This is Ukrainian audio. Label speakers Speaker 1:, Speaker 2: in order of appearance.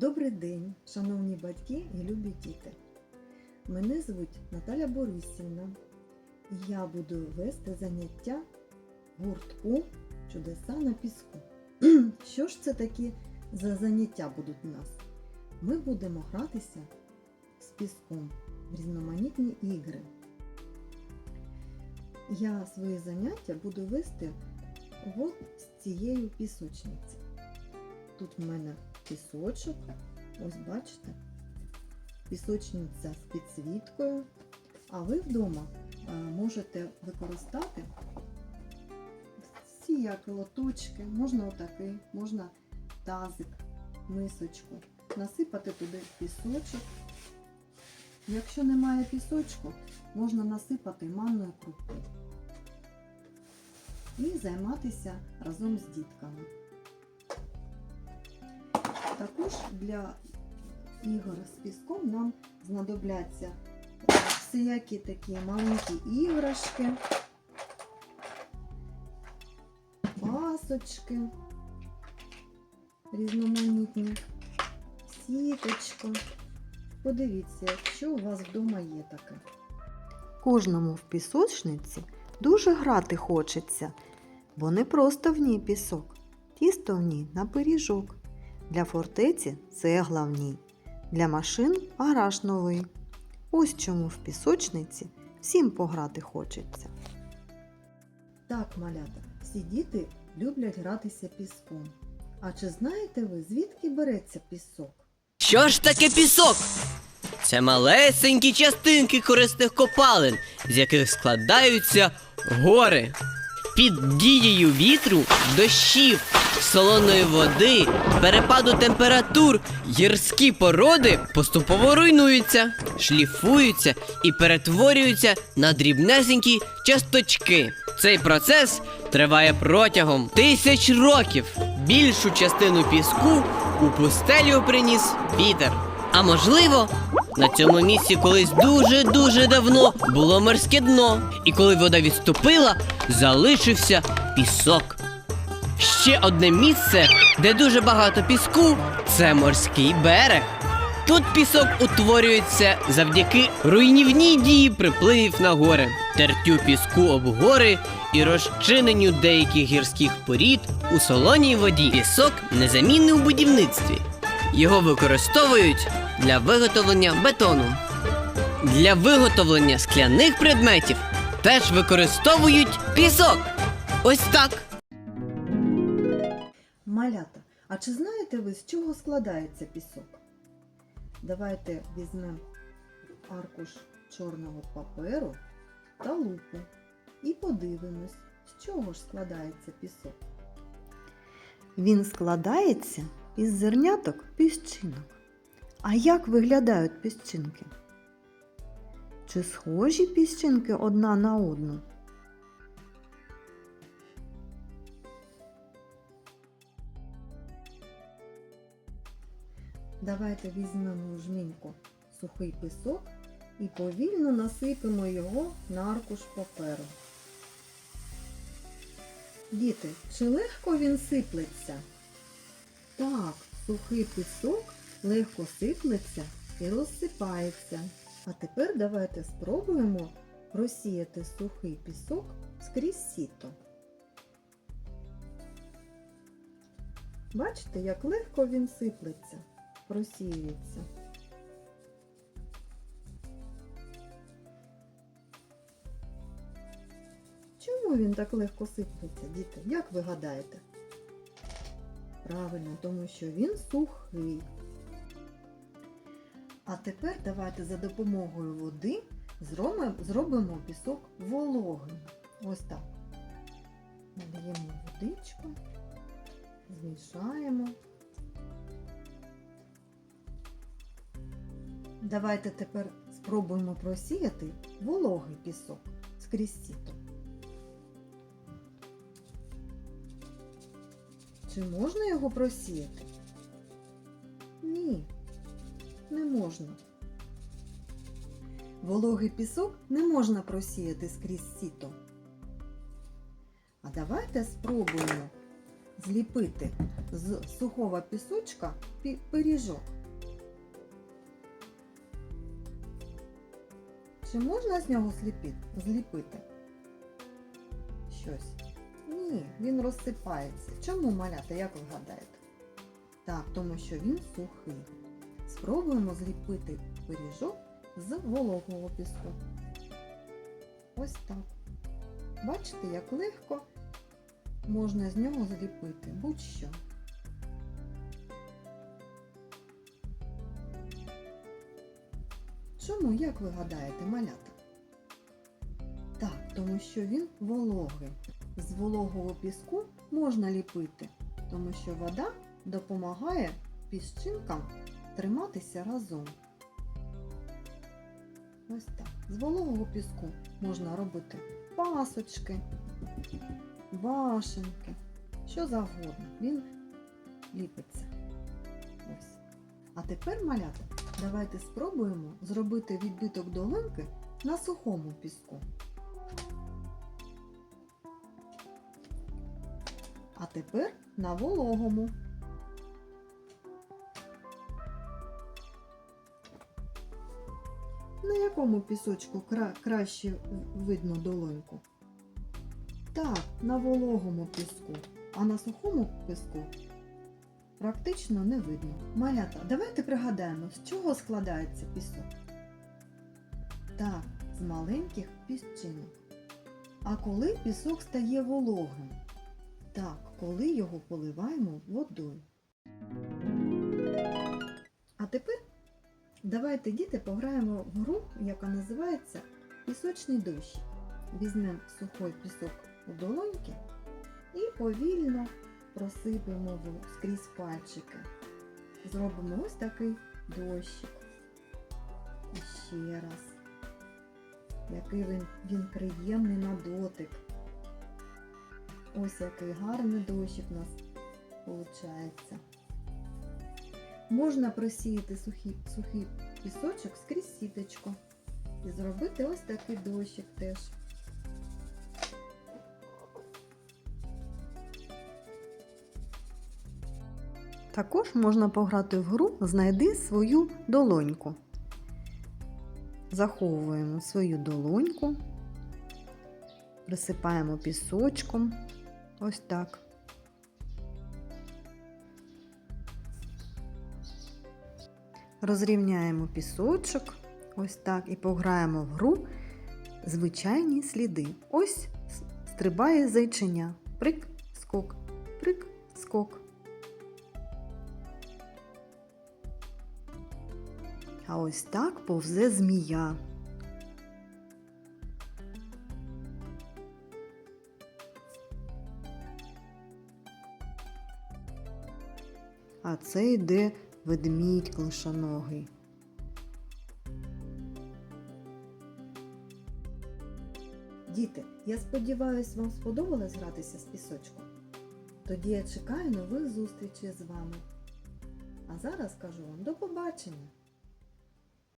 Speaker 1: Добрий день, шановні батьки і любі діти. Мене звуть Наталя Борисівна. Я буду вести заняття гуртку Чудеса на піску. Що ж це такі за заняття будуть у нас? Ми будемо гратися з піском в різноманітні ігри. Я свої заняття буду вести от з цією пісочниці. Тут в мене пісочок, ось бачите, пісочниця з підсвіткою. А ви вдома е, можете використати ці як лоточки, можна отакий, можна тазик, мисочку, насипати туди пісочок. Якщо немає пісочку, можна насипати манною крупу і займатися разом з дітками. Також для ігор з піском нам знадобляться всіякі такі маленькі іграшки, пасочки різноманітні, сіточка. Подивіться, якщо у вас вдома є таке.
Speaker 2: Кожному в пісочниці дуже грати хочеться, бо не просто в ній пісок, тісто в ній на пиріжок. Для фортеці цегла в ній, для машин гараж новий. Ось чому в пісочниці всім пограти хочеться.
Speaker 1: Так, малята, всі діти люблять гратися піском. А чи знаєте ви, звідки береться пісок?
Speaker 3: Що ж таке пісок? Це малесенькі частинки корисних копалин, з яких складаються гори. Під дією вітру, дощів, солоної води, перепаду температур, гірські породи поступово руйнуються, шліфуються і перетворюються на дрібнесенькі часточки. Цей процес триває протягом тисяч років. Більшу частину піску у пустелю приніс вітер. А можливо, на цьому місці колись дуже-дуже давно було морське дно, і коли вода відступила, залишився пісок. Ще одне місце, де дуже багато піску, це морський берег. Тут пісок утворюється завдяки руйнівній дії припливів на гори, тертю піску об гори і розчиненню деяких гірських порід у солоній воді. Пісок незамінний у будівництві. Його використовують для виготовлення бетону. Для виготовлення скляних предметів теж використовують пісок. Ось так.
Speaker 1: Малята, а чи знаєте ви, з чого складається пісок? Давайте візьмемо аркуш чорного паперу та лупу і подивимось, з чого ж складається пісок.
Speaker 2: Він складається із зерняток піщинок. А як виглядають піщинки? Чи схожі піщинки одна на одну?
Speaker 1: Давайте візьмемо в жміньку сухий пісок і повільно насипемо його на аркуш паперу. Діти, чи легко він сиплеться? Так, сухий пісок легко сиплеться і розсипається. А тепер давайте спробуємо просіяти сухий пісок скрізь сіто. Бачите, як легко він сиплеться, просіюється. Чому він так легко сиплеться, діти? Як ви гадаєте? Правильно, тому що він сухий. А тепер давайте за допомогою води зробимо, зробимо пісок вологим. Ось так. Надаємо водичку, змішаємо. Давайте тепер спробуємо просіяти вологий пісок скрізь сіто. Чи можна його просіяти? Ні, не можна. Вологий пісок не можна просіяти скрізь сіто. А давайте спробуємо зліпити з сухого пісочка пиріжок. Чи можна з нього зліпити? Щось? Ні, він розсипається. Чому малята, як ви гадаєте? Так, тому що він сухий. Спробуємо зліпити пиріжок з вологого піску. Ось так. Бачите, як легко можна з нього зліпити будь-що. Чому, як ви гадаєте, малята? Так, тому що він вологий. З вологого піску можна ліпити, тому що вода допомагає піщинкам триматися разом. Ось так. З вологого піску можна робити пасочки, башенки, що завгодно. Він ліпиться. Ось. А тепер, малята, давайте спробуємо зробити відбиток долоньки на сухому піску. А тепер на вологому. На якому пісочку кра- краще видно долоньку? Так, на вологому піску, а на сухому піску практично не видно. Малята, давайте пригадаємо, з чого складається пісок. Так, з маленьких піщинок. А коли пісок стає вологим? Так, коли його поливаємо водою. А тепер давайте, діти, пограємо в гру, яка називається Пісочний дощ. Візьмемо сухий пісок у долоньки і повільно просипемо скрізь пальчики. Зробимо ось такий дощик. І ще раз. Який він, він приємний на дотик. Ось який гарний дощик у нас виходить. Можна просіяти сухий, сухий пісочок скрізь сіточку і зробити ось такий дощик теж.
Speaker 2: Також можна пограти в гру Знайди свою долоньку. Заховуємо свою долоньку, присипаємо пісочком. Ось так. Розрівняємо пісочок, ось так, і пограємо в гру звичайні сліди. Ось стрибає зайченя. Прик, скок, прик, скок. А ось так повзе змія. А це йде ведмідь клишоногий.
Speaker 1: Діти, я сподіваюся, вам сподобалось гратися з пісочком. Тоді я чекаю нових зустрічей з вами. А зараз кажу вам до побачення!